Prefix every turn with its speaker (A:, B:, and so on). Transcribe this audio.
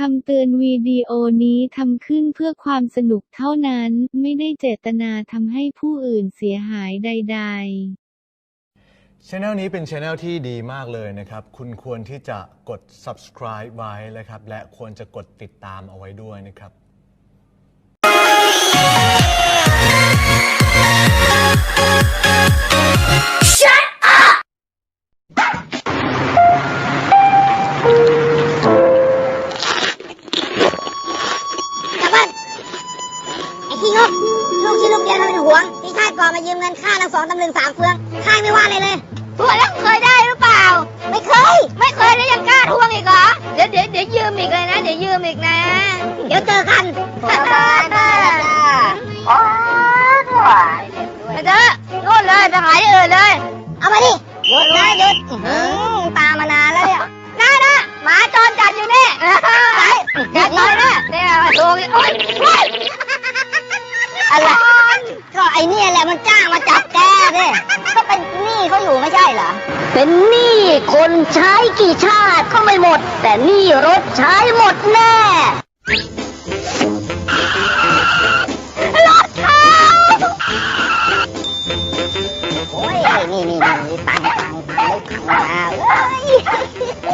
A: คำเตือนวิดีโอนี้ทำขึ้นเพื่อความสนุกเท่านั้น ไม่ได้เจตนาทำให้ผู้อื่นเสียหายใด ๆ
B: ช anel นี้เป็นช anel ที่ดีมากเลยนะครับ คุณควรที่จะกด subscribe ไว้นะครับ และควรจะกดติดตามเอาไว้ด้วยนะครับ
C: ขี้งกลูกชิ้นลูกเดียวทำเป็นหวงที่ชาติก่อนมายืมเงินค่าทั้งสองตำลึงสามเฟืองข้าไม่ว่าเลยเลย
D: ทวงแล้วเคยได้หรือเปล่า
C: ไม่เคย
D: ไม่เคยแล้วยังกล้าทวงอีกเหรอเดี๋ยวเดี๋ยวเดี๋ยวยืมอีกเลยนะ เดี๋ยวยืมอีกนะ
C: เดี๋ยวเจอกันเจอกันได้จ้า
E: อ๋อ
D: ไปเถอะโน่นเลยไปหายที่อื่นเลย เ
C: อามาดิหยุดนะหยุดอื้อหือตามมานานแล้วเนี่ย
D: ได้นะหมาจรจัดอยู่นี่ไหนจัดหน่อยนะเนี่ยโดนโอ๊ยโ
C: อะไร ก็ไอ้เนี่ยแหละมันจ้างมาจับแกเนี่ยก็เป็นหนี้เขาอยู่ไม่ใช่เหรอ
E: เป็นหนี้คนใช้กี่ชาติก็ไม่หมด แต่หนี้รถใช้หมดแน่
C: นี่นี่นี่ตังค์ตังค์ตังค์ตังค์มาเอ้ย